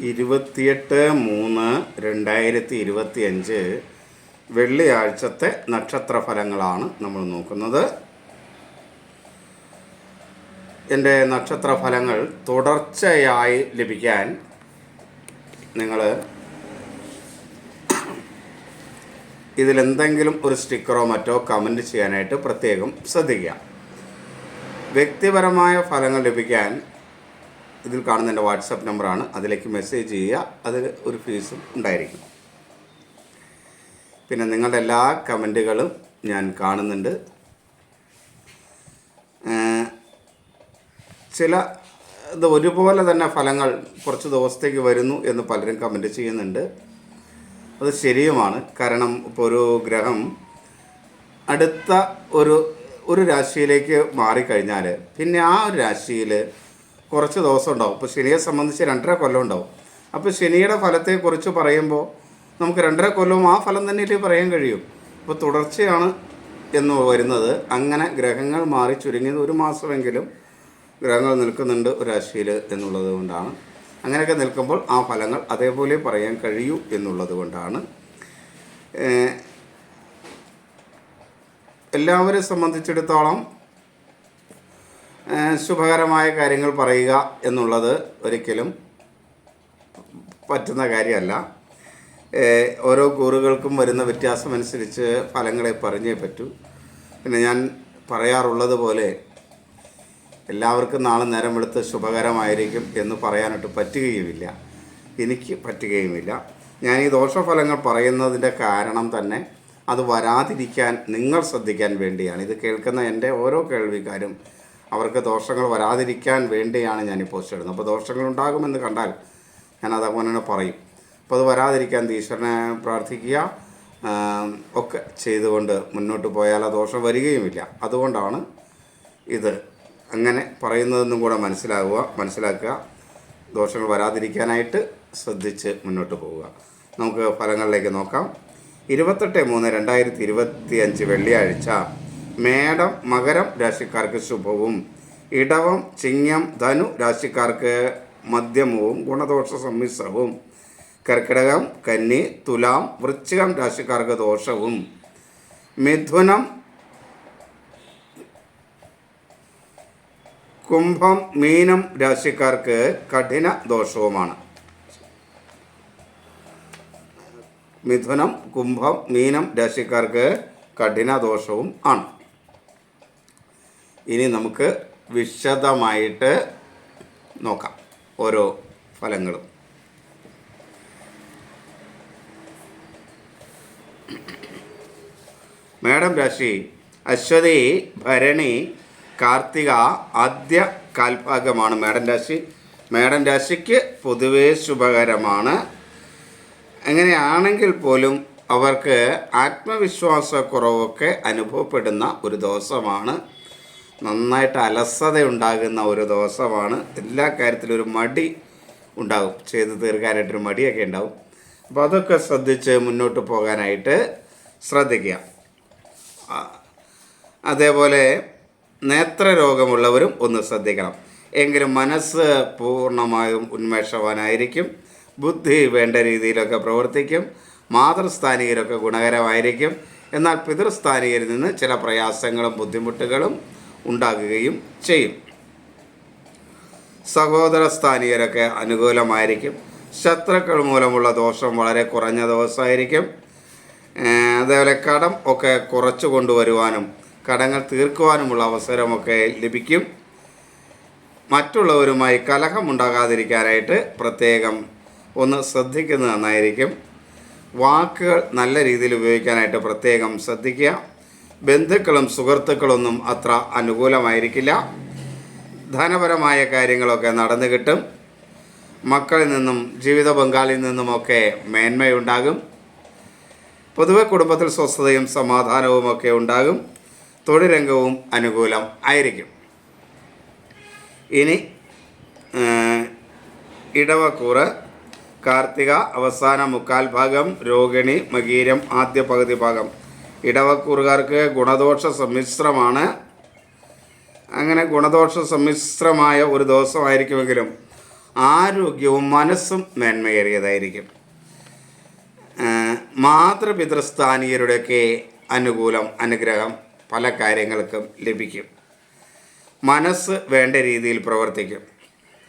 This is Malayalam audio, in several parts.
ഇരുപത്തിയെട്ട് മൂന്ന് രണ്ടായിരത്തി ഇരുപത്തി അഞ്ച് വെള്ളിയാഴ്ചത്തെ നക്ഷത്ര ഫലങ്ങളാണ് നമ്മൾ നോക്കുന്നത്. എന്റെ നക്ഷത്രഫലങ്ങൾ തുടർച്ചയായി ലഭിക്കാൻ നിങ്ങൾ ഇതിലെന്തെങ്കിലും ഒരു സ്റ്റിക്കറോ മറ്റോ കമന്റ് ചെയ്യാനായിട്ട് പ്രത്യേകം ശ്രദ്ധിക്കുക. വ്യക്തിപരമായ ഫലങ്ങൾ ലഭിക്കാൻ ഇതിൽ കാണുന്ന എന്റെ വാട്സപ്പ് നമ്പറാണ്. അതിലേക്ക് മെസ്സേജ് ചെയ്യുക. അതിൽ ഒരു ഫീസും ഉണ്ടായിരിക്കും. പിന്നെ നിങ്ങളുടെ എല്ലാ കമന്റുകളും ഞാൻ കാണുന്നുണ്ട്. ചില ഇത് ഒരുപോലെ തന്നെ ഫലങ്ങൾ കുറച്ച് ദിവസത്തേക്ക് വരുന്നു എന്ന് പലരും കമന്റ് ചെയ്യുന്നുണ്ട്. അത് ശരിയുമാണ്. കാരണം ഇപ്പോൾ ഒരു ഗ്രഹം അടുത്ത ഒരു ഒരു രാശിയിലേക്ക് മാറിക്കഴിഞ്ഞാൽ പിന്നെ ആ ഒരു രാശിയിൽ കുറച്ച് ദിവസം ഉണ്ടാവും. ഇപ്പോൾ ശനിയെ സംബന്ധിച്ച് രണ്ടര കൊല്ലം ഉണ്ടാവും. അപ്പോൾ ശനിയുടെ ഫലത്തെക്കുറിച്ച് പറയുമ്പോൾ നമുക്ക് രണ്ടര കൊല്ലവും ആ ഫലം തന്നെയല്ലേ പറയാൻ കഴിയും. അപ്പോൾ തുടർച്ചയാണ് എന്ന് വരുന്നത്. അങ്ങനെ ഗ്രഹങ്ങൾ മാറി ചുരുങ്ങിയത് ഒരു മാസമെങ്കിലും ഗ്രഹങ്ങൾ നിൽക്കുന്നുണ്ട് ഒരു രാശിയിൽ എന്നുള്ളത് കൊണ്ടാണ്. അങ്ങനെയൊക്കെ നിൽക്കുമ്പോൾ ആ ഫലങ്ങൾ അതേപോലെ പറയാൻ കഴിയൂ എന്നുള്ളത് കൊണ്ടാണ്. എല്ലാവരെ സംബന്ധിച്ചിടത്തോളം ശുഭകരമായ കാര്യങ്ങൾ പറയുക എന്നുള്ളത് ഒരിക്കലും പറ്റുന്ന കാര്യമല്ല. ഓരോ കൂറുകൾക്കും വരുന്ന വ്യത്യാസമനുസരിച്ച് ഫലങ്ങളെ പറഞ്ഞേ പറ്റൂ. പിന്നെ ഞാൻ പറയാറുള്ളത് പോലെ എല്ലാവർക്കും നാളെ നേരം വെളുത്ത് ശുഭകരമായിരിക്കും എന്ന് പറയാനായിട്ട് പറ്റുകയുമില്ല. എനിക്ക് പറ്റുകയുമില്ല. ഞാൻ ഈ ദോഷഫലങ്ങൾ പറയുന്നതിന്റെ കാരണം തന്നെ അത് വരാതിരിക്കാൻ നിങ്ങൾ ശ്രദ്ധിക്കാൻ വേണ്ടിയാണ്. ഇത് കേൾക്കുന്ന എന്റെ ഓരോ കേൾവിക്കാരും അവർക്ക് ദോഷങ്ങൾ വരാതിരിക്കാൻ വേണ്ടിയാണ് ഞാൻ ഈ പോസ്റ്റ് ഇടുന്നത് അപ്പോൾ ദോഷങ്ങൾ ഉണ്ടാകുമെന്ന് കണ്ടാൽ ഞാൻ അതങ്ങനെ തന്നെ പറയും. അപ്പോൾ അത് വരാതിരിക്കാൻ ഈശ്വരനെ പ്രാർത്ഥിക്കുക. ഒക്കെ ചെയ്തുകൊണ്ട് മുന്നോട്ട് പോയാൽ ആ ദോഷം വരികയുമില്ല. അതുകൊണ്ടാണ് ഇത് അങ്ങനെ പറയുന്നതെന്നും കൂടെ മനസ്സിലാകുക മനസ്സിലാക്കുക. ദോഷങ്ങൾ വരാതിരിക്കാനായിട്ട് ശ്രദ്ധിച്ച് മുന്നോട്ട് പോവുക. നമുക്ക് ഫലങ്ങളിലേക്ക് നോക്കാം. ഇരുപത്തെട്ട് മൂന്ന് രണ്ടായിരത്തി ഇരുപത്തി അഞ്ച് വെള്ളിയാഴ്ച മേടം മകരം രാശിക്കാർക്ക് ശുഭവും. ഇടവം ചിങ്ങം ധനു രാശിക്കാർക്ക് മധ്യമവും ഗുണദോഷ സമ്മിശ്രവും. കർക്കിടകം കന്നി തുലാം വൃശ്ചികം രാശിക്കാർക്ക് ദോഷവും. മിഥുനം കുംഭം മീനം രാശിക്കാർക്ക് കഠിന ദോഷവുമാണ്. മിഥുനം കുംഭം മീനം രാശിക്കാർക്ക് കഠിന ദോഷവും ആണ്. ഇനി നമുക്ക് വിശദമായിട്ട് നോക്കാം ഓരോ ഫലങ്ങളും. മേടം രാശി അശ്വതി ഭരണി കാർത്തിക ആദ്യ കാൽഭാഗമാണ് മേടം രാശി. മേടം രാശിക്ക് പൊതുവേ ശുഭകരമാണ്. അങ്ങനെയാണെങ്കിൽ പോലും അവർക്ക് ആത്മവിശ്വാസക്കുറവൊക്കെ അനുഭവപ്പെടുന്ന ഒരു ദിവസമാണ് നന്നായിട്ട് അലസത ഉണ്ടാകുന്ന ഒരു ദിവസമാണ്. എല്ലാ കാര്യത്തിലും ഒരു മടി ഉണ്ടാകും. ചെയ്ത് തീർക്കാനായിട്ടൊരു മടിയൊക്കെ ഉണ്ടാകും. അപ്പോൾ അതൊക്കെ ശ്രദ്ധിച്ച് മുന്നോട്ട് പോകാനായിട്ട് ശ്രദ്ധിക്കുക. അതേപോലെ നേത്രരോഗമുള്ളവരും ഒന്ന് ശ്രദ്ധിക്കണം. എങ്കിലും മനസ്സ് പൂർണമായും ഉന്മേഷവാനായിരിക്കും. ബുദ്ധി വേണ്ട രീതിയിലൊക്കെ പ്രവർത്തിക്കും. മാതൃസ്ഥാനികരൊക്കെ ഗുണകരമായിരിക്കും. എന്നാൽ പിതൃസ്ഥാനികരിൽ നിന്ന് ചില പ്രയാസങ്ങളും ബുദ്ധിമുട്ടുകളും ഉണ്ടാകുകയും ചെയ്യും. സഹോദര സ്ഥാനീയരൊക്കെ അനുകൂലമായിരിക്കും. ശത്രുക്കൾ മൂലമുള്ള ദോഷം വളരെ കുറഞ്ഞ ദിവസമായിരിക്കും. അതേപോലെ കടം ഒക്കെ കുറച്ചു കൊണ്ടുവരുവാനും കടങ്ങൾ തീർക്കുവാനുമുള്ള അവസരമൊക്കെ ലഭിക്കും. മറ്റുള്ളവരുമായി കലഹമുണ്ടാകാതിരിക്കാനായിട്ട് പ്രത്യേകം ഒന്ന് ശ്രദ്ധിക്കുന്നത് നന്നായിരിക്കും. വാക്കുകൾ നല്ല രീതിയിൽ ഉപയോഗിക്കാനായിട്ട് പ്രത്യേകം ശ്രദ്ധിക്കുക. ബന്ധുക്കളും സുഹൃത്തുക്കളൊന്നും അത്ര അനുകൂലമായിരിക്കില്ല. ധനപരമായ കാര്യങ്ങളൊക്കെ നടന്നു കിട്ടും. മക്കളിൽ നിന്നും ജീവിത പങ്കാളിയിൽ നിന്നുമൊക്കെ മേന്മയുണ്ടാകും. പൊതുവെ കുടുംബത്തിൽ സ്വസ്ഥതയും സമാധാനവും ഒക്കെ ഉണ്ടാകും. തൊഴിൽ രംഗവും അനുകൂലം ആയിരിക്കും. ഇനി ഇടവക്കൂറ് കാർത്തിക അവസാന മുക്കാൽ ഭാഗം രോഹിണി മകീരം ആദ്യ പകുതി ഭാഗം. ഇടവക്കൂറുകാർക്ക് ഗുണദോഷ സമ്മിശ്രമാണ്. അങ്ങനെ ഗുണദോഷ സമ്മിശ്രമായ ഒരു ദിവസമായിരിക്കുമെങ്കിലും ആരോഗ്യവും മനസ്സും മേന്മയേറിയതായിരിക്കും. മാതൃപിതൃസ്ഥാനീയരുടെയൊക്കെ അനുകൂലം അനുഗ്രഹം പല കാര്യങ്ങൾക്കും ലഭിക്കും. മനസ്സ് വേണ്ട രീതിയിൽ പ്രവർത്തിക്കും.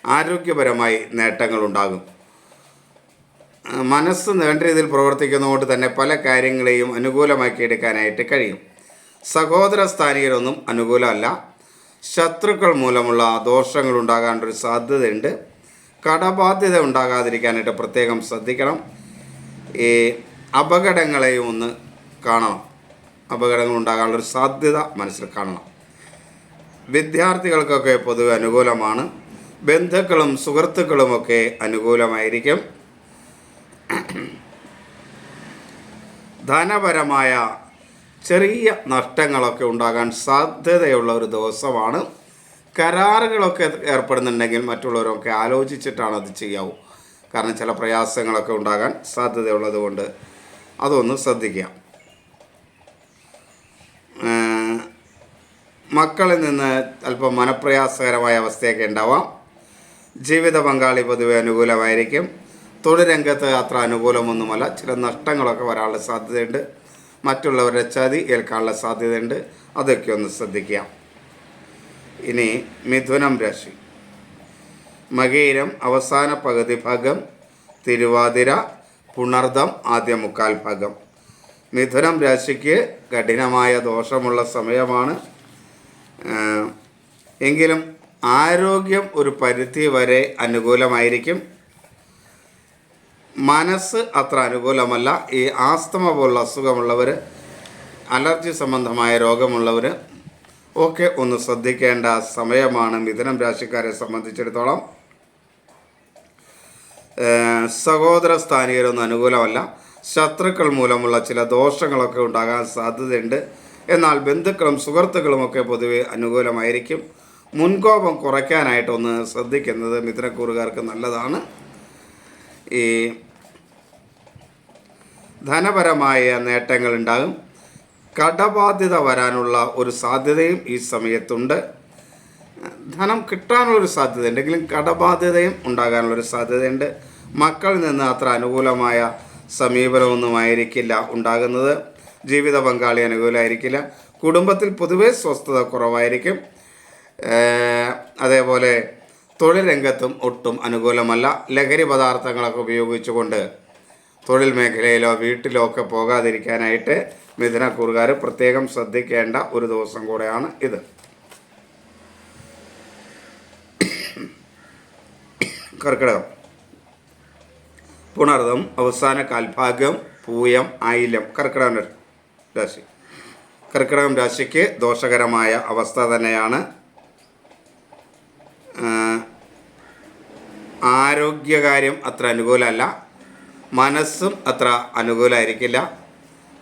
ആരോഗ്യപരമായി നേട്ടങ്ങളുണ്ടാകും. മനസ്സ് വേണ്ട രീതിയിൽ പ്രവർത്തിക്കുന്നതുകൊണ്ട് തന്നെ പല കാര്യങ്ങളെയും അനുകൂലമാക്കി എടുക്കാനായിട്ട് കഴിയും. സഹോദര സ്ഥാനീയരൊന്നും അനുകൂലമല്ല. ശത്രുക്കൾ മൂലമുള്ള ദോഷങ്ങൾ ഉണ്ടാകാനൊരു സാധ്യതയുണ്ട്. കടബാധ്യത ഉണ്ടാകാതിരിക്കാനായിട്ട് പ്രത്യേകം ശ്രദ്ധിക്കണം. ഈ അപകടങ്ങളെയും ഒന്ന് കാണണം. അപകടങ്ങൾ ഉണ്ടാകാനുള്ളൊരു സാധ്യത മനസ്സിൽ കാണണം. വിദ്യാർത്ഥികൾക്കൊക്കെ പൊതുവെ അനുകൂലമാണ്. ബന്ധുക്കളും സുഹൃത്തുക്കളുമൊക്കെ അനുകൂലമായിരിക്കും. ധനപരമായ ചെറിയ നഷ്ടങ്ങളൊക്കെ ഉണ്ടാകാൻ സാധ്യതയുള്ള ഒരു ദിവസമാണ്. കരാറുകളൊക്കെ ഏർപ്പെടുന്നുണ്ടെങ്കിൽ മറ്റുള്ളവരൊക്കെ ആലോചിച്ചിട്ടാണ് അത് ചെയ്യാവൂ. കാരണം ചില പ്രയാസങ്ങളൊക്കെ ഉണ്ടാകാൻ സാധ്യതയുള്ളത് കൊണ്ട് അതൊന്ന് ശ്രദ്ധിക്കുക. മക്കളിൽ നിന്ന് അല്പം മനപ്രയാസകരമായ അവസ്ഥയൊക്കെ ഉണ്ടാവാം. ജീവിത പങ്കാളി പൊതുവെ അനുകൂലമായിരിക്കും. തൊഴിൽ രംഗത്ത് അത്ര അനുകൂലമൊന്നുമല്ല. ചില നഷ്ടങ്ങളൊക്കെ വരാനുള്ള സാധ്യതയുണ്ട്. മറ്റുള്ളവരുടെ ചതി ഏൽക്കാനുള്ള സാധ്യതയുണ്ട്. അതൊക്കെ ഒന്ന് ശ്രദ്ധിക്കുക. ഇനി മിഥുനം രാശി. മകീരം അവസാന പകുതി ഭാഗം തിരുവാതിര പുണർദം ആദ്യ മുക്കാൽ ഭാഗം. മിഥുനം രാശിക്ക് കഠിനമായ ദോഷമുള്ള സമയമാണ്. എങ്കിലും ആരോഗ്യം ഒരു പരിധി വരെ അനുകൂലമായിരിക്കും. മനസ്സ് അത്ര അനുകൂലമല്ല. ഈ ആസ്തമ പോലുള്ള അസുഖമുള്ളവർ അലർജി സംബന്ധമായ രോഗമുള്ളവർ ഒക്കെ ഒന്ന് ശ്രദ്ധിക്കേണ്ട സമയമാണ് മിഥുനം രാശിക്കാരെ സംബന്ധിച്ചിടത്തോളം. സഹോദര സ്ഥാനീയരൊന്നും അനുകൂലമല്ല. ശത്രുക്കൾ മൂലമുള്ള ചില ദോഷങ്ങളൊക്കെ ഉണ്ടാകാൻ സാധ്യതയുണ്ട്. എന്നാൽ ബന്ധുക്കളും സുഹൃത്തുക്കളുമൊക്കെ പൊതുവെ അനുകൂലമായിരിക്കും. മുൻകോപം കുറയ്ക്കാനായിട്ടൊന്ന് ശ്രദ്ധിക്കുന്നത് മിഥുനക്കൂറുകാർക്ക് നല്ലതാണ്. ഈ ധനപരമായ നേട്ടങ്ങൾ ഉണ്ടാകും കടബാധ്യത വരാനുള്ള ഒരു സാധ്യതയും ഈ സമയത്തുണ്ട്. ധനം കിട്ടാനുള്ളൊരു സാധ്യത ഉണ്ടെങ്കിലും കടബാധ്യതയും ഉണ്ടാകാനുള്ളൊരു സാധ്യതയുണ്ട്. മക്കളിൽ നിന്ന് അത്ര അനുകൂലമായ സമീപനമൊന്നുമായിരിക്കില്ല ഉണ്ടാകുന്നത്. ജീവിത പങ്കാളി അനുകൂലമായിരിക്കില്ല. കുടുംബത്തിൽ പൊതുവേ സ്വസ്ഥത കുറവായിരിക്കും. അതേപോലെ തൊഴിൽ രംഗത്തും ഒട്ടും അനുകൂലമല്ല. ലഹരി പദാർത്ഥങ്ങളൊക്കെ ഉപയോഗിച്ചുകൊണ്ട് തൊഴിൽ മേഖലയിലോ വീട്ടിലോ ഒക്കെ പോകാതിരിക്കാനായിട്ട് മിഥുനക്കൂറുകാർ പ്രത്യേകം ശ്രദ്ധിക്കേണ്ട ഒരു ദിവസം കൂടെയാണ് ഇത്. കർക്കിടകം. പുണർദം അവസാന കാൽഭാഗ്യം പൂയം ആയില്യം കർക്കിടകം രാശി. കർക്കിടകം രാശിക്ക് ദോഷകരമായ അവസ്ഥ തന്നെയാണ്. ആരോഗ്യകാര്യം അത്ര അനുകൂലമല്ല. മനസ്സും അത്ര അനുകൂലമായിരിക്കില്ല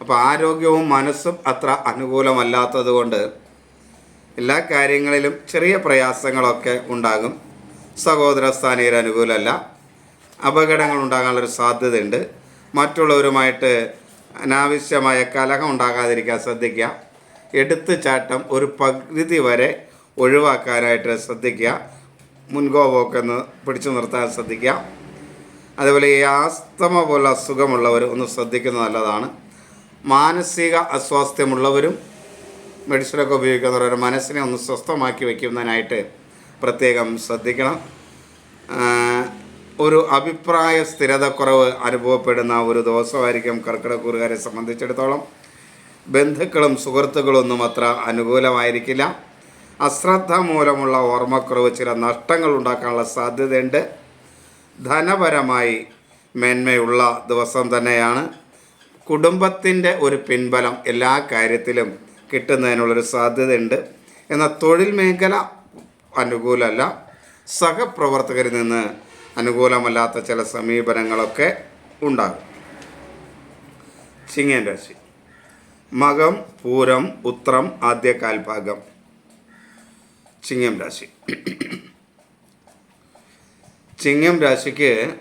അപ്പോൾ ആരോഗ്യവും മനസ്സും അത്ര അനുകൂലമല്ലാത്തത് കൊണ്ട് എല്ലാ കാര്യങ്ങളിലും ചെറിയ പ്രയാസങ്ങളൊക്കെ ഉണ്ടാകും. സഹോദര സ്ഥാനീയർ അനുകൂലമല്ല. അപകടങ്ങൾ ഉണ്ടാകാനുള്ളൊരു സാധ്യതയുണ്ട്. മറ്റുള്ളവരുമായിട്ട് അനാവശ്യമായ കലഹം ഉണ്ടാകാതിരിക്കാൻ ശ്രദ്ധിക്കുക. എടുത്തു ചാട്ടം ഒരു പകുതി വരെ ഒഴിവാക്കാനായിട്ട് ശ്രദ്ധിക്കുക. മുൻകോപമൊക്കെ ഒന്ന് പിടിച്ചു നിർത്താൻ ശ്രദ്ധിക്കുക. അതേപോലെ ഈ ആസ്തമ പോലെ അസുഖമുള്ളവർ ഒന്ന് ശ്രദ്ധിക്കുന്നത് നല്ലതാണ്. മാനസിക അസ്വാസ്ഥ്യമുള്ളവരും മെഡിസിനൊക്കെ ഉപയോഗിക്കുന്നവർ മനസ്സിനെ ഒന്ന് സ്വസ്ഥമാക്കി വയ്ക്കുന്നതിനായിട്ട് പ്രത്യേകം ശ്രദ്ധിക്കണം. ഒരു അഭിപ്രായ സ്ഥിരതക്കുറവ് അനുഭവപ്പെടുന്ന ഒരു ദിവസമായിരിക്കും കർക്കിടക്കൂറുകാരെ സംബന്ധിച്ചിടത്തോളം. ബന്ധുക്കളും സുഹൃത്തുക്കളൊന്നും അത്ര അനുകൂലമായിരിക്കില്ല. അശ്രദ്ധ മൂലമുള്ള ഓർമ്മക്കുറവ് ചില നഷ്ടങ്ങൾ ഉണ്ടാക്കാനുള്ള സാധ്യതയുണ്ട്. ധനപരമായി മേന്മയുള്ള ദിവസം തന്നെയാണ് കുടുംബത്തിന്റെ ഒരു പിൻബലം എല്ലാ കാര്യത്തിലും കിട്ടുന്നതിനുള്ളൊരു സാധ്യതയുണ്ട്. എന്നാൽ തൊഴിൽ മേഖല അനുകൂലമല്ല. സഹപ്രവർത്തകരിൽ നിന്ന് അനുകൂലമല്ലാത്ത ചില സമീപനങ്ങളൊക്കെ ഉണ്ടാകും. ചിങ്ങൻ രാശി. മകം പൂരം ഉത്രം ആദ്യ കാൽഭാഗം ചിങ്ങം രാശി. ചിങ്ങം രാശിക്ക്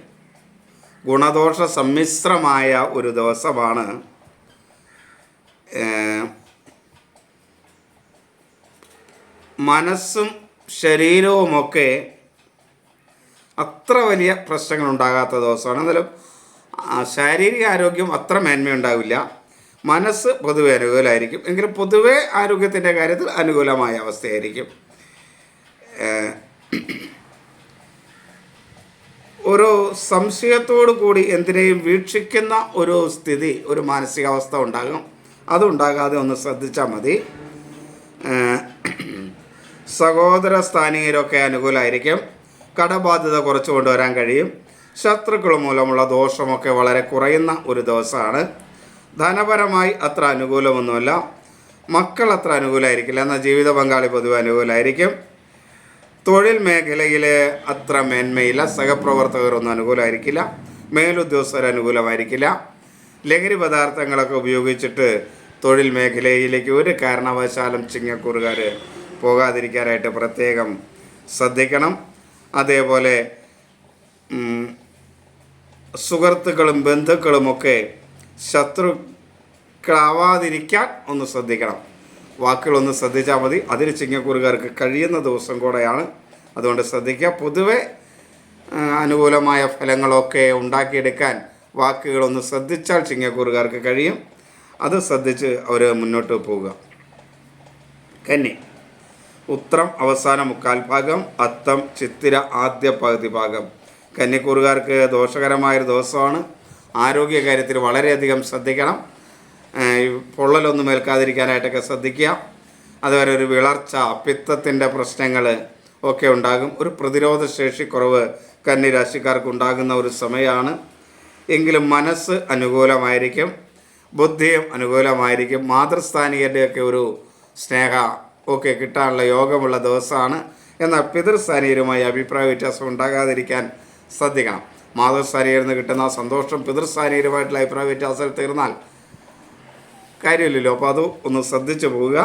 ഗുണദോഷ സമ്മിശ്രമായ ഒരു ദിവസമാണ് മനസ്സും ശരീരവുമൊക്കെ അത്ര വലിയ പ്രശ്നങ്ങൾ ഉണ്ടാകാത്ത ദിവസമാണ് എന്നാലും ശാരീരിക ആരോഗ്യം അത്ര മേന്മയുണ്ടാവില്ല. മനസ്സ് പൊതുവെ അനുകൂലമായിരിക്കും. എങ്കിലും പൊതുവെ ആരോഗ്യത്തിന്റെ കാര്യത്തിൽ അനുകൂലമായ അവസ്ഥയായിരിക്കും. ഒരു സംശയത്തോടു കൂടി എന്തിനേയും വീക്ഷിക്കുന്ന ഒരു സ്ഥിതി ഒരു മാനസികാവസ്ഥ ഉണ്ടാകും. അതുണ്ടാകാതെ ഒന്ന് ശ്രദ്ധിച്ചാൽ മതി. സഹോദര സ്ഥാനീയരൊക്കെ അനുകൂലമായിരിക്കും കടബാധ്യത കുറച്ച് കൊണ്ടുവരാൻ കഴിയും. ശത്രുക്കൾ മൂലമുള്ള ദോഷമൊക്കെ വളരെ കുറയുന്ന ഒരു ദിവസമാണ്. ധനപരമായി അത്ര അനുകൂലമൊന്നുമല്ല. മക്കൾ അത്ര അനുകൂലമായിരിക്കില്ല എന്നാൽ ജീവിത പങ്കാളി പൊതുവെ അനുകൂലമായിരിക്കും തൊഴിൽ മേഖലയിൽ അത്ര മേന്മയില്ല. സഹപ്രവർത്തകരൊന്നും അനുകൂലമായിരിക്കില്ല. മേലുദ്യോഗസ്ഥർ അനുകൂലമായിരിക്കില്ല. ലഹരി പദാർത്ഥങ്ങളൊക്കെ ഉപയോഗിച്ചിട്ട് തൊഴിൽ മേഖലയിലേക്ക് ഒരു കാരണവശാലും ചിങ്ങക്കൂറുകാർ പോകാതിരിക്കാനായിട്ട് പ്രത്യേകം ശ്രദ്ധിക്കണം. അതേപോലെ സുഹൃത്തുക്കളും ബന്ധുക്കളുമൊക്കെ ശത്രുക്കളാവാതിരിക്കാൻ ഒന്ന് ശ്രദ്ധിക്കണം. വാക്കുകളൊന്ന് ശ്രദ്ധിച്ചാൽ മതി. അതിന് ചിങ്ങക്കൂറുകാർക്ക് കഴിയുന്ന ദിവസം കൂടെയാണ് അതുകൊണ്ട് ശ്രദ്ധിക്കുക. പൊതുവെ അനുകൂലമായ ഫലങ്ങളൊക്കെ ഉണ്ടാക്കിയെടുക്കാൻ വാക്കുകളൊന്ന് ശ്രദ്ധിച്ചാൽ ചിങ്ങക്കൂറുകാർക്ക് കഴിയും. അത് ശ്രദ്ധിച്ച് അവർ മുന്നോട്ട് പോവുക. കന്നി ഉത്രം അവസാന മുക്കാൽ ഭാഗം അത്തം ചിത്തിര ആദ്യ പകുതി ഭാഗം. കന്നിക്കൂറുകാർക്ക് ദോഷകരമായൊരു ദിവസമാണ്. ആരോഗ്യ കാര്യത്തിൽ വളരെയധികം ശ്രദ്ധിക്കണം. പൊള്ളലൊന്നും ഏൽക്കാതിരിക്കാനായിട്ടൊക്കെ ശ്രദ്ധിക്കുക. അതുപോലെ ഒരു വിളർച്ച പിത്തത്തിന്റെ പ്രശ്നങ്ങൾ ഒക്കെ ഉണ്ടാകും. ഒരു പ്രതിരോധ ശേഷി കുറവ് കന്നിരാശിക്കാർക്ക് ഉണ്ടാകുന്ന ഒരു സമയമാണ് എങ്കിലും മനസ്സ് അനുകൂലമായിരിക്കും ബുദ്ധിയും അനുകൂലമായിരിക്കും. മാതൃസ്ഥാനികന്റെയൊക്കെ ഒരു സ്നേഹ ഒക്കെ കിട്ടാനുള്ള യോഗമുള്ള ദിവസമാണ്. എന്നാൽ പിതൃസ്ഥാനീയരുമായി അഭിപ്രായ വ്യത്യാസം ഉണ്ടാകാതിരിക്കാൻ ശ്രദ്ധിക്കണം. മാതൃസ്ഥാനീയരിൽ നിന്ന് കിട്ടുന്ന സന്തോഷം പിതൃസ്ഥാനീയരുമായിട്ടുള്ള അഭിപ്രായ വ്യത്യാസത്തിൽ തീർന്നാൽ കാര്യമില്ലല്ലോ. അപ്പോൾ അത് ഒന്ന് ശ്രദ്ധിച്ചു പോവുക.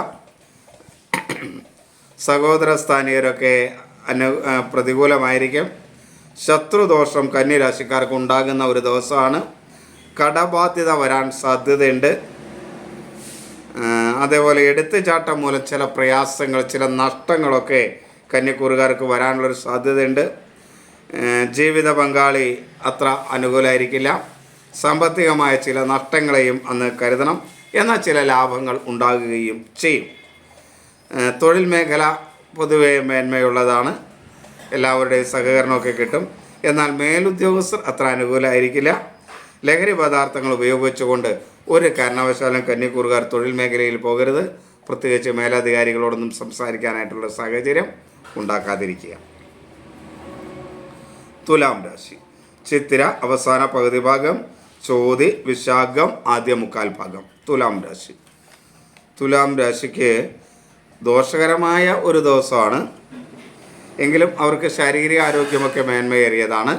സഹോദര സ്ഥാനീയരൊക്കെ അനു പ്രതികൂലമായിരിക്കും. ശത്രുദോഷം കന്യരാശിക്കാർക്ക് ഉണ്ടാകുന്ന ഒരു ദിവസമാണ്. കടബാധ്യത വരാൻ സാധ്യതയുണ്ട്. അതേപോലെ എടുത്തുചാട്ടം മൂലം ചില പ്രയാസങ്ങൾ ചില നഷ്ടങ്ങളൊക്കെ കന്യക്കൂറുകാർക്ക് വരാനുള്ളൊരു സാധ്യതയുണ്ട്. ജീവിത പങ്കാളി അത്ര അനുകൂലമായിരിക്കില്ല സാമ്പത്തികമായ ചില നഷ്ടങ്ങളെയും അന്ന് കരുതണം. എന്നാൽ ചില ലാഭങ്ങൾ ഉണ്ടാകുകയും ചെയ്യും. തൊഴിൽ മേഖല പൊതുവെ മേന്മയുള്ളതാണ്. എല്ലാവരുടെയും സഹകരണമൊക്കെ കിട്ടും. എന്നാൽ മേലുദ്യോഗസ്ഥർ അത്ര അനുകൂലമായിരിക്കില്ല ലഹരി പദാർത്ഥങ്ങൾ ഉപയോഗിച്ചുകൊണ്ട് ഒരു കാരണവശാലും കന്നിക്കൂറുകാർ തൊഴിൽ മേഖലയിൽ പോകരുത്. പ്രത്യേകിച്ച് മേലധികാരികളോടൊന്നും സംസാരിക്കാനായിട്ടുള്ള സാഹചര്യം ഉണ്ടാക്കാതിരിക്കുക. തുലാം രാശി. ചിത്തിര അവസാന പകുതി ഭാഗം ചോതി വിശാഖം ആദ്യ മുക്കാൽ ഭാഗം. തുലാം രാശി. തുലാം രാശിക്ക് ദോഷകരമായ ഒരു ദിവസമാണ്. എങ്കിലും അവർക്ക് ശാരീരിക ആരോഗ്യമൊക്കെ മേന്മയേറിയതാണ്.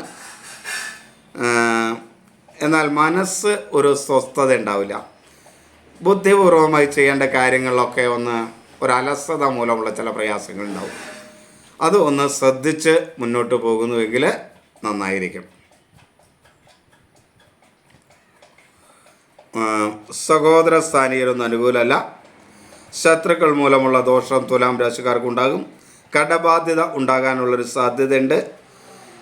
എന്നാൽ മനസ്സ് ഒരു സ്വസ്ഥത ഉണ്ടാവില്ല. ബുദ്ധിപൂർവമായി ചെയ്യേണ്ട കാര്യങ്ങളിലൊക്കെ ഒന്ന് ഒരു അലസത മൂലമുള്ള ചില പ്രയാസങ്ങൾ ഉണ്ടാവും അത് ഒന്ന് ശ്രദ്ധിച്ച് മുന്നോട്ട് പോകുന്നുവെങ്കിൽ നന്നായിരിക്കും. സഹോദര സ്ഥാനീയരൊന്നും അനുകൂലമല്ല. ശത്രുക്കൾ മൂലമുള്ള ദോഷം തുലാം രാശിക്കാർക്ക് ഉണ്ടാകും കടബാധ്യത ഉണ്ടാകാനുള്ളൊരു സാധ്യതയുണ്ട്.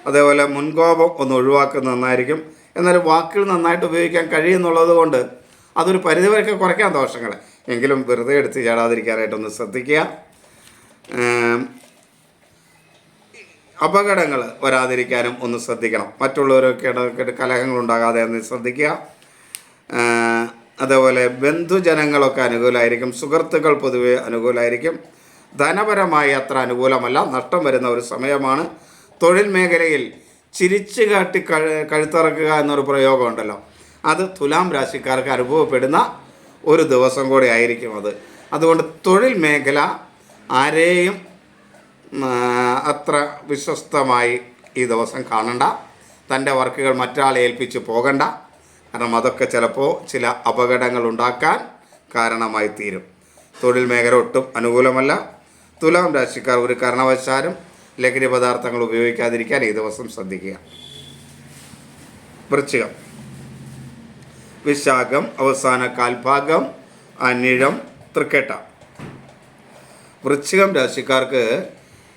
അതേപോലെ മുൻകോപം ഒന്ന് ഒഴിവാക്കുന്നത് നന്നായിരിക്കും. എന്നാലും വാക്കുകൾ നന്നായിട്ട് ഉപയോഗിക്കാൻ കഴിയുന്നുള്ളത് കൊണ്ട് അതൊരു പരിധിവരെയൊക്കെ കുറയ്ക്കാൻ ദോഷങ്ങൾ എങ്കിലും വെറുതെ എടുത്ത് ചാടാതിരിക്കാനായിട്ടൊന്ന് ശ്രദ്ധിക്കുക. അപകടങ്ങൾ വരാതിരിക്കാനും ഒന്ന് ശ്രദ്ധിക്കണം. മറ്റുള്ളവരൊക്കെ ഇടയ്ക്കിടെ കലഹങ്ങൾ ഉണ്ടാകാതെ ഒന്ന് ശ്രദ്ധിക്കുക. അതേപോലെ ബന്ധുജനങ്ങളൊക്കെ അനുകൂലമായിരിക്കും സുഹൃത്തുക്കൾ പൊതുവെ അനുകൂലമായിരിക്കും ധനപരമായി അത്ര അനുകൂലമല്ല നഷ്ടം വരുന്ന ഒരു സമയമാണ്. തൊഴിൽ മേഖലയിൽ ചിരിച്ചു കാട്ടി കഴു കഴുത്തിറക്കുക എന്നൊരു പ്രയോഗമുണ്ടല്ലോ. അത് തുലാം രാശിക്കാർക്ക് അനുഭവപ്പെടുന്ന ഒരു ദിവസം കൂടെ ആയിരിക്കും അത്. അതുകൊണ്ട് തൊഴിൽ മേഖല ആരെയും അത്ര വിശ്വസ്തമായി ഈ ദിവസം കാണണ്ട. തന്റെ വർക്കുകൾ മറ്റൊരാളെ ഏൽപ്പിച്ച് പോകണ്ട. കാരണം അതൊക്കെ ചിലപ്പോൾ ചില അപകടങ്ങൾ ഉണ്ടാക്കാൻ കാരണമായി തീരും. തൊഴിൽ മേഖല ഒട്ടും അനുകൂലമല്ല. തുലാം രാശിക്കാർ ഒരു കാരണവശാലും ലഹരി പദാർത്ഥങ്ങൾ ഉപയോഗിക്കാതിരിക്കാൻ ഈ ദിവസം ശ്രദ്ധിക്കുക. വൃശ്ചികം. വിശാഖം അവസാന കാൽഭാഗം അനിഴം തൃക്കേട്ട. വൃശ്ചികം രാശിക്കാർക്ക്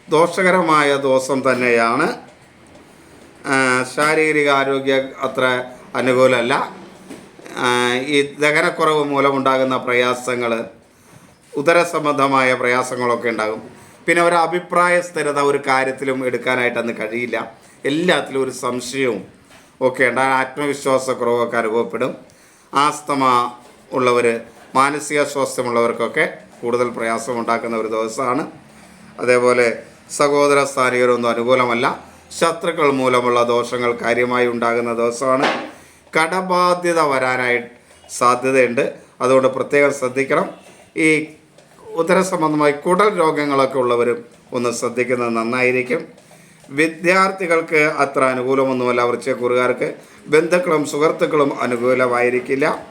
ദോഷകരമായ ദോഷം തന്നെയാണ്. ശാരീരിക ആരോഗ്യ അത്ര അനുകൂലമല്ല. ഈ ദഹനക്കുറവ് മൂലമുണ്ടാകുന്ന പ്രയാസങ്ങൾ ഉദരസംബന്ധമായ പ്രയാസങ്ങളൊക്കെ ഉണ്ടാകും. പിന്നെ ഒരു അഭിപ്രായ സ്ഥിരത ഒരു കാര്യത്തിലും എടുക്കാനായിട്ട് അന്ന് കഴിയില്ല. എല്ലാത്തിലും ഒരു സംശയവും ഒക്കെ ഉണ്ട്. ആത്മവിശ്വാസക്കുറവൊക്കെ അനുഭവപ്പെടും. ആസ്തമ ഉള്ളവർ മാനസിക സ്വാസ്ഥ്യമുള്ളവർക്കൊക്കെ കൂടുതൽ പ്രയാസം ഉണ്ടാക്കുന്ന ഒരു ദിവസമാണ്. അതേപോലെ സഹോദര സ്ഥാനികരൊന്നും അനുകൂലമല്ല. ശത്രുക്കൾ മൂലമുള്ള ദോഷങ്ങൾ കാര്യമായി ഉണ്ടാകുന്ന ദിവസമാണ്. കടബാധ്യത വരാനായിട്ട് സാധ്യതയുണ്ട്. അതുകൊണ്ട് പ്രത്യേകം ശ്രദ്ധിക്കണം. ഈ ഉദര സംബന്ധമായി കുടൽ രോഗങ്ങളൊക്കെ ഉള്ളവരും ഒന്ന് ശ്രദ്ധിക്കുന്നത് നന്നായിരിക്കും. വിദ്യാർത്ഥികൾക്ക് അത്ര അനുകൂലമൊന്നുമല്ല വൃശ്ചയക്കൂറുകാർക്ക് ബന്ധുക്കളും സുഹൃത്തുക്കളും അനുകൂലമായിരിക്കില്ല.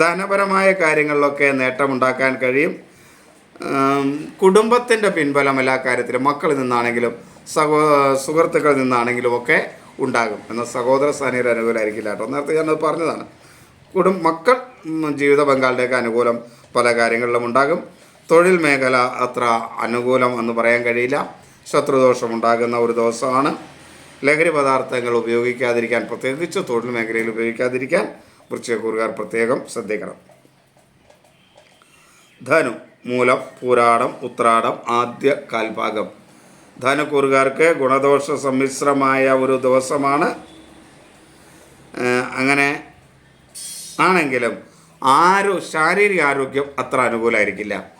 ധനപരമായ കാര്യങ്ങളിലൊക്കെ നേട്ടമുണ്ടാക്കാൻ കഴിയും. കുടുംബത്തിന്റെ പിൻബലം എല്ലാ കാര്യത്തിലും മക്കളിൽ നിന്നാണെങ്കിലും സഹോ സുഹൃത്തുക്കളിൽ നിന്നാണെങ്കിലും ഒക്കെ ഉണ്ടാകും. എന്നാൽ സഹോദര സ്ഥാനീയർ അനുകൂലമായിരിക്കില്ല കേട്ടോ. നേരത്തെ ഞാനത് പറഞ്ഞതാണ്. കുടും മക്കൾ ജീവിത പങ്കാളിയുടെയൊക്കെ അനുകൂലം പല കാര്യങ്ങളിലും ഉണ്ടാകും. തൊഴിൽ മേഖല അത്ര അനുകൂലം എന്ന് പറയാൻ കഴിയില്ല. ശത്രുദോഷം ഉണ്ടാകുന്ന ഒരു ദിവസമാണ്. ലഹരി പദാർത്ഥങ്ങൾ ഉപയോഗിക്കാതിരിക്കാൻ പ്രത്യേകിച്ച് തൊഴിൽ മേഖലയിൽ ഉപയോഗിക്കാതിരിക്കാൻ വൃശ്ചയക്കൂറുകാർ പ്രത്യേകം ശ്രദ്ധിക്കണം. ധനു മൂലം പൂരാടം ഉത്രാടം ആദ്യ കാൽഭാഗം. ധനുക്കൂറുകാർക്ക് ഗുണദോഷ സമ്മിശ്രമായ ഒരു ദിവസമാണ്. അങ്ങനെ ആണെങ്കിലും ആരോ ശാരീരിക ആരോഗ്യം അത്ര അനുകൂലമായിരിക്കില്ല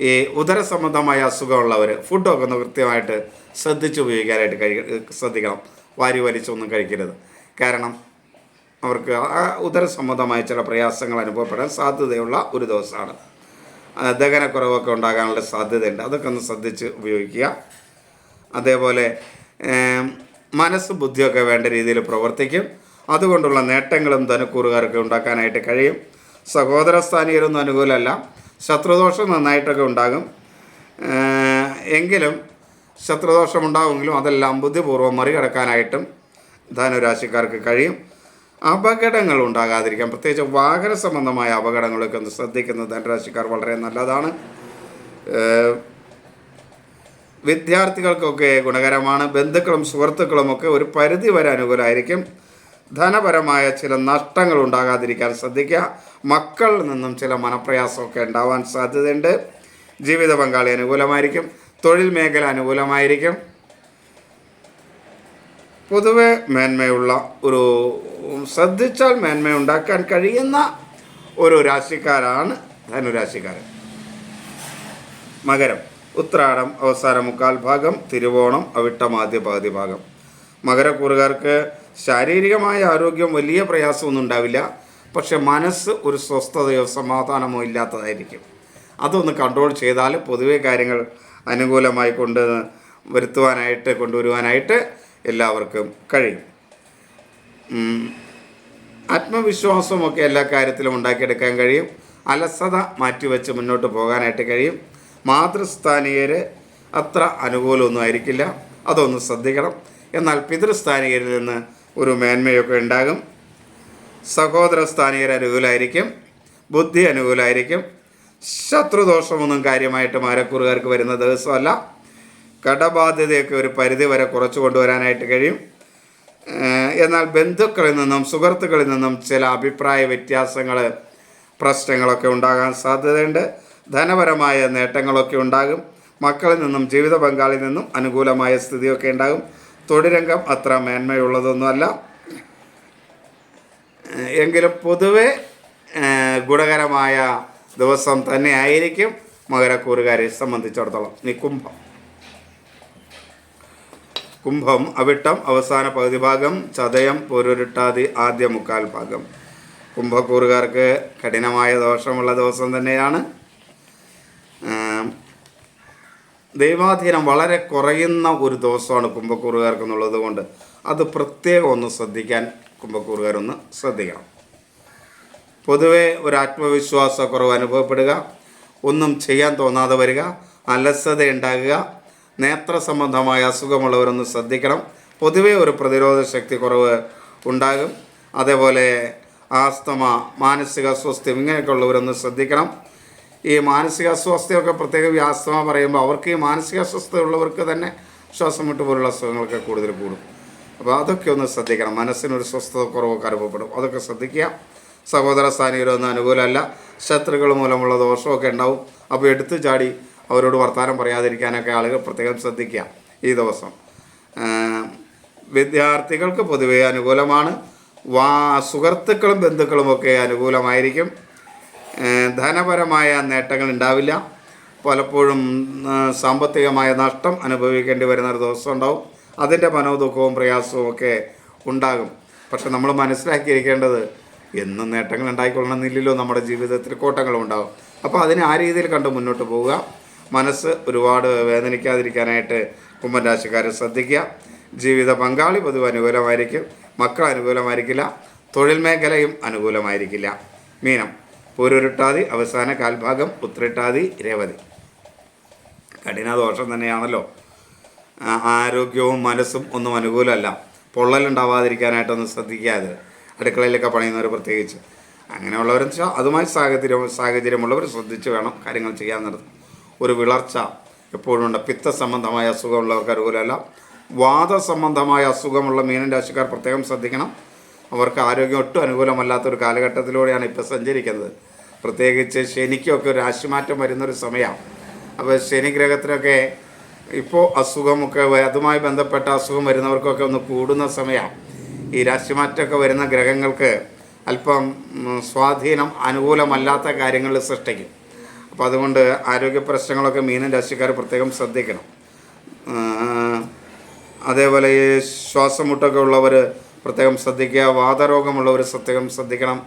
ഈ ഉദരസംബന്ധമായ അസുഖമുള്ളവർ ഫുഡൊക്കെ ഒന്ന് കൃത്യമായിട്ട് ശ്രദ്ധിച്ച് ഉപയോഗിക്കാനായിട്ട് കഴി ശ്രദ്ധിക്കണം. വാരി വലിച്ചൊന്നും കഴിക്കരുത്. കാരണം അവർക്ക് ആ ഉദര സംബന്ധമായ ചില പ്രയാസങ്ങൾ അനുഭവപ്പെടാൻ സാധ്യതയുള്ള ഒരു ദിവസമാണ്. ദഹനക്കുറവൊക്കെ ഉണ്ടാകാനുള്ള സാധ്യതയുണ്ട്. അതൊക്കെ ഒന്ന് ശ്രദ്ധിച്ച് ഉപയോഗിക്കുക. അതേപോലെ മനസ്സ് ബുദ്ധിയൊക്കെ വേണ്ട രീതിയിൽ പ്രവർത്തിക്കും. അതുകൊണ്ടുള്ള നേട്ടങ്ങളും ധനക്കൂറുകാർക്ക് ഉണ്ടാക്കാനായിട്ട് കഴിയും. സഹോദര സ്ഥാനീയരൊന്നും അനുകൂലമല്ല. ശത്രുദോഷം നന്നായിട്ടൊക്കെ ഉണ്ടാകും. എങ്കിലും ശത്രുദോഷം ഉണ്ടാവുമെങ്കിലും അതെല്ലാം ബുദ്ധിപൂർവം മറികടക്കാനായിട്ടും ധനുരാശിക്കാർക്ക് കഴിയും. അപകടങ്ങൾ ഉണ്ടാകാതിരിക്കാം പ്രത്യേകിച്ച് വാഹന സംബന്ധമായ അപകടങ്ങളൊക്കെ ഒന്ന് ശ്രദ്ധിക്കുന്നത് ധനരാശിക്കാർ വളരെ നല്ലതാണ്. വിദ്യാർത്ഥികൾക്കൊക്കെ ഗുണകരമാണ്. ബന്ധുക്കളും സുഹൃത്തുക്കളും ഒക്കെ ഒരു പരിധി വരെ അനുകൂലമായിരിക്കും. ധനപരമായ ചില നഷ്ടങ്ങൾ ഉണ്ടാകാതിരിക്കാൻ ശ്രദ്ധിക്കുക. മക്കളിൽ നിന്നും ചില മനപ്രയാസമൊക്കെ ഉണ്ടാവാൻ സാധ്യതയുണ്ട്. ജീവിത പങ്കാളി അനുകൂലമായിരിക്കും. തൊഴിൽ മേഖല അനുകൂലമായിരിക്കും. പൊതുവെ മേന്മയുള്ള ഒരു ശ്രദ്ധിച്ചാൽ മേന്മ ഉണ്ടാക്കാൻ കഴിയുന്ന ഒരു രാശിക്കാരാണ് ധനുരാശിക്കാരൻ മകരം. ഉത്രാടം അവസാന മുക്കാൽ ഭാഗം തിരുവോണം അവിട്ടം ആദ്യ പകുതി ഭാഗം. മകരക്കൂറുകാർക്ക് ശാരീരികമായ ആരോഗ്യം വലിയ പ്രയാസമൊന്നും ഉണ്ടാവില്ല. പക്ഷെ മനസ്സ് ഒരു സ്വസ്ഥതയോ സമാധാനമോ ഇല്ലാത്തതായിരിക്കും. അതൊന്ന് കൺട്രോൾ ചെയ്താൽ പൊതുവെ കാര്യങ്ങൾ അനുകൂലമായി കൊണ്ട് വരുത്തുവാനായിട്ട് കൊണ്ടുവരുവാനായിട്ട് എല്ലാവർക്കും കഴിയും. ആത്മവിശ്വാസമൊക്കെ എല്ലാ കാര്യത്തിലും ഉണ്ടാക്കിയെടുക്കാൻ കഴിയും. അലസത മാറ്റിവെച്ച് മുന്നോട്ട് പോകാനായിട്ട് കഴിയും. മാതൃസ്ഥാനീയർ അത്ര അനുകൂലമൊന്നും ആയിരിക്കില്ല. അതൊന്ന് ശ്രദ്ധിക്കണം. എന്നാൽ പിതൃസ്ഥാനീയരിൽ നിന്ന് ഒരു മേന്മയൊക്കെ ഉണ്ടാകും. സഹോദര സ്ഥാനീയർ അനുകൂലമായിരിക്കും ബുദ്ധി അനുകൂലമായിരിക്കും ശത്രുദോഷമൊന്നും കാര്യമായിട്ട് മാരക്കൂറുകാർക്ക് വരുന്ന ദിവസമല്ല. കടബാധ്യതയൊക്കെ ഒരു പരിധി വരെ കുറച്ച് കൊണ്ടുവരാനായിട്ട് കഴിയും. എന്നാൽ ബന്ധുക്കളിൽ നിന്നും സുഹൃത്തുക്കളിൽ നിന്നും ചില അഭിപ്രായ വ്യത്യാസങ്ങൾ പ്രശ്നങ്ങളൊക്കെ ഉണ്ടാകാൻ സാധ്യതയുണ്ട്. ധനപരമായ നേട്ടങ്ങളൊക്കെ ഉണ്ടാകും. മക്കളിൽ നിന്നും ജീവിത പങ്കാളിൽ നിന്നും അനുകൂലമായ സ്ഥിതിയൊക്കെ ഉണ്ടാകും. തൊഴിലംഗം അത്ര മേന്മയുള്ളതൊന്നുമല്ല. എങ്കിലും പൊതുവെ ഗുണകരമായ ദിവസം തന്നെ ആയിരിക്കും മകരക്കൂറുകാരെ സംബന്ധിച്ചിടത്തോളം. ഇനി കുംഭം. കുംഭം അവിട്ടം അവസാന പകുതി ഭാഗം ചതയം പൊരുരുട്ടാതി ആദ്യ മുക്കാൽ ഭാഗം. കുംഭക്കൂറുകാർക്ക് കഠിനമായ ദോഷമുള്ള ദിവസം തന്നെയാണ് ആം, ദൈവാധീനം വളരെ കുറയുന്ന ഒരു ദിവസമാണ് കുംഭക്കൂറുകാർക്ക് എന്നുള്ളത് കൊണ്ട് അത് പ്രത്യേകം ഒന്ന് ശ്രദ്ധിക്കാൻ കുംഭക്കൂറുകാരൊന്ന് ശ്രദ്ധിക്കണം. പൊതുവെ ഒരു ആത്മവിശ്വാസക്കുറവ് അനുഭവപ്പെടുക ഒന്നും ചെയ്യാൻ തോന്നാതെ വരിക അലസത ഉണ്ടാകുക നേത്ര സംബന്ധമായ അസുഖമുള്ളവരൊന്ന് ശ്രദ്ധിക്കണം. പൊതുവേ ഒരു പ്രതിരോധ ശക്തി കുറവ് ഉണ്ടാകും. അതേപോലെ ആസ്തമ മാനസിക അസ്വസ്ഥ്യം ഇങ്ങനെയൊക്കെ ഉള്ളവരൊന്ന് ശ്രദ്ധിക്കണം. ഈ മാനസിക പ്രത്യേക ഈ പറയുമ്പോൾ അവർക്ക് ഈ മാനസിക അസ്വസ്ഥ ഉള്ളവർക്ക് തന്നെ ശ്വാസം മുട്ട് പോലുള്ള അസുഖങ്ങളൊക്കെ കൂടുതൽ കൂടും. അപ്പോൾ അതൊക്കെ ഒന്ന് ശ്രദ്ധിക്കണം. മനസ്സിനൊരു സ്വസ്ഥത കുറവൊക്കെ അനുഭവപ്പെടും. അതൊക്കെ ശ്രദ്ധിക്കുക. സഹോദര സ്ഥാനികളൊന്നും അനുകൂലമല്ല. ശത്രുക്കൾ മൂലമുള്ള ദോഷമൊക്കെ ഉണ്ടാവും. അപ്പോൾ എടുത്തു ചാടി അവരോട് വർത്തമാനം പറയാതിരിക്കാനൊക്കെ ആളുകൾ പ്രത്യേകം ശ്രദ്ധിക്കുക. ഈ ദിവസം. വിദ്യാർത്ഥികൾക്ക് പൊതുവേ അനുകൂലമാണ്. വാ സുഹൃത്തുക്കളും ബന്ധുക്കളുമൊക്കെ അനുകൂലമായിരിക്കും. ധനപരമായ നേട്ടങ്ങൾ ഉണ്ടാവില്ല. പലപ്പോഴും സാമ്പത്തികമായ നഷ്ടം അനുഭവിക്കേണ്ടി വരുന്ന ഒരു ദിവസം ഉണ്ടാവും. അതിന്റെ മനോദുഃഖവും പ്രയാസവും ഒക്കെ ഉണ്ടാകും. പക്ഷെ നമ്മൾ മനസ്സിലാക്കിയിരിക്കേണ്ടത് എന്നും നേട്ടങ്ങൾ ഉണ്ടായിക്കൊള്ളണമെന്നില്ലല്ലോ നമ്മുടെ ജീവിതത്തിൽ കോട്ടങ്ങളും ഉണ്ടാകും അപ്പോൾ അതിനെ ആ രീതിയിൽ കണ്ട് മുന്നോട്ട് പോവുക. മനസ്സ് ഒരുപാട് വേദനിക്കാതിരിക്കാനായിട്ട് കുംഭൻ രാശിക്കാർ ശ്രദ്ധിക്കുക. ജീവിത പങ്കാളി പൊതുവെ അനുകൂലമായിരിക്കും. മക്കൾ അനുകൂലമായിരിക്കില്ല. തൊഴിൽ മേഖലയും അനുകൂലമായിരിക്കില്ല. മീനം. പൂരുരുട്ടാതി അവസാന കാൽഭാഗം ഉത്രിട്ടാതി രേവതി. കഠിനദോഷം തന്നെയാണല്ലോ. ആരോഗ്യവും മനസ്സും ഒന്നും അനുകൂലമല്ല. പൊള്ളലുണ്ടാവാതിരിക്കാനായിട്ടൊന്ന് ശ്രദ്ധിക്കാതെ അടുക്കളയിലൊക്കെ പണിയുന്നവർ പ്രത്യേകിച്ച്. അങ്ങനെയുള്ളവരെന്ന് വെച്ചാൽ അതുമായി സാഹചര്യം സാഹചര്യമുള്ളവർ ശ്രദ്ധിച്ച് വേണം കാര്യങ്ങൾ ചെയ്യാൻ നടത്തും ഒരു വിളർച്ച എപ്പോഴും ഉണ്ട്. പിത്ത സംബന്ധമായ അസുഖമുള്ളവർക്ക് അനുകൂലമല്ല. വാദ സംബന്ധമായ അസുഖമുള്ള മീനൻ രാശിക്കാർ പ്രത്യേകം ശ്രദ്ധിക്കണം. അവർക്ക് ആരോഗ്യം ഒട്ടും അനുകൂലമല്ലാത്ത ഒരു കാലഘട്ടത്തിലൂടെയാണ് ഇപ്പോൾ സഞ്ചരിക്കുന്നത്. പ്രത്യേകിച്ച് ശനിക്കൊക്കെ ഒരു രാശിമാറ്റം വരുന്നൊരു സമയമാണ് അപ്പോൾ ശനി ഗ്രഹത്തിനൊക്കെ ഇപ്പോൾ അസുഖമൊക്കെ അതുമായി ബന്ധപ്പെട്ട അസുഖം വരുന്നവർക്കൊക്കെ ഒന്ന് കൂടുന്ന സമയമാണ് ഈ രാശിമാറ്റമൊക്കെ വരുന്ന ഗ്രഹങ്ങൾക്ക് അല്പം സ്വാധീനം അനുകൂലമല്ലാത്ത കാര്യങ്ങൾ സൃഷ്ടിക്കും. അപ്പോൾ അതുകൊണ്ട് ആരോഗ്യ പ്രശ്നങ്ങളൊക്കെ മീനൻ രാശിക്കാർ പ്രത്യേകം ശ്രദ്ധിക്കണം. അതേപോലെ ഈ ശ്വാസമുട്ടൊക്കെ ഉള്ളവർ പ്രത്യേകം ശ്രദ്ധിക്കുക. വാതരോഗമുള്ളവർ പ്രത്യേകം ശ്രദ്ധിക്കണം.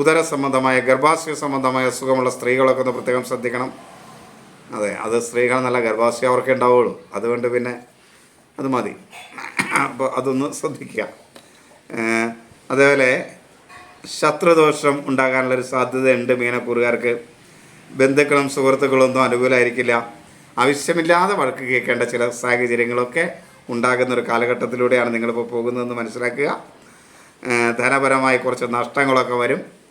ഉദര സംബന്ധമായ ഗർഭാശയ സംബന്ധമായ അസുഖമുള്ള സ്ത്രീകളൊക്കെ ഒന്ന് പ്രത്യേകം ശ്രദ്ധിക്കണം. അതെ അത് സ്ത്രീകൾ നല്ല ഗർഭാശയം അവർക്ക് ഉണ്ടാവുള്ളൂ. അതുകൊണ്ട് പിന്നെ അത് മതി. അപ്പോൾ അതൊന്ന് ശ്രദ്ധിക്കുക. അതേപോലെ ശത്രുദോഷം ഉണ്ടാകാനുള്ളൊരു സാധ്യതയുണ്ട് മീനക്കൂറുകാർക്ക്. ബന്ധുക്കളും സുഹൃത്തുക്കളും ഒന്നും അനുകൂലമായിരിക്കില്ല ആവശ്യമില്ലാതെ വഴക്ക് കേൾക്കേണ്ട ചില സാഹചര്യങ്ങളൊക്കെ ഉണ്ടാകുന്ന ഒരു കാലഘട്ടത്തിലൂടെയാണ് നിങ്ങളിപ്പോൾ പോകുന്നതെന്ന് മനസ്സിലാക്കുക. ധനപരമായി കുറച്ച് നഷ്ടങ്ങളൊക്കെ വരും.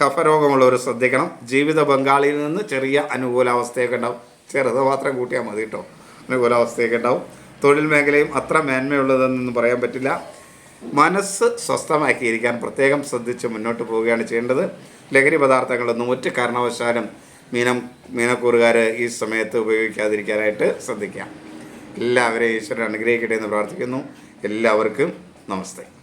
കഫരോഗമുള്ളവർ ശ്രദ്ധിക്കണം. ജീവിത പങ്കാളിയിൽ നിന്ന് ചെറിയ അനുകൂലാവസ്ഥയൊക്കെ ഉണ്ടാവും. ചെറുത് മാത്രം കൂട്ടിയാൽ മതി കേട്ടോ. അനുകൂലാവസ്ഥയൊക്കെ ഉണ്ടാവും. തൊഴിൽ മേഖലയും അത്ര മേന്മയുള്ളതെന്നൊന്നും പറയാൻ പറ്റില്ല. മനസ്സ് സ്വസ്ഥമാക്കിയിരിക്കാൻ പ്രത്യേകം ശ്രദ്ധിച്ച് മുന്നോട്ട് പോവുകയാണ് ചെയ്യേണ്ടത്. ലഹരി പദാർത്ഥങ്ങളൊന്നും ഒറ്റ കാരണവശാലും മീനം മീനക്കൂറുകാർ ഈ സമയത്ത് ഉപയോഗിക്കാതിരിക്കാനായിട്ട് ശ്രദ്ധിക്കാം. എല്ലാവരെയും ഈശ്വരൻ അനുഗ്രഹിക്കട്ടെ എന്ന് പ്രാർത്ഥിക്കുന്നു. എല്ലാവർക്കും നമസ്തേ.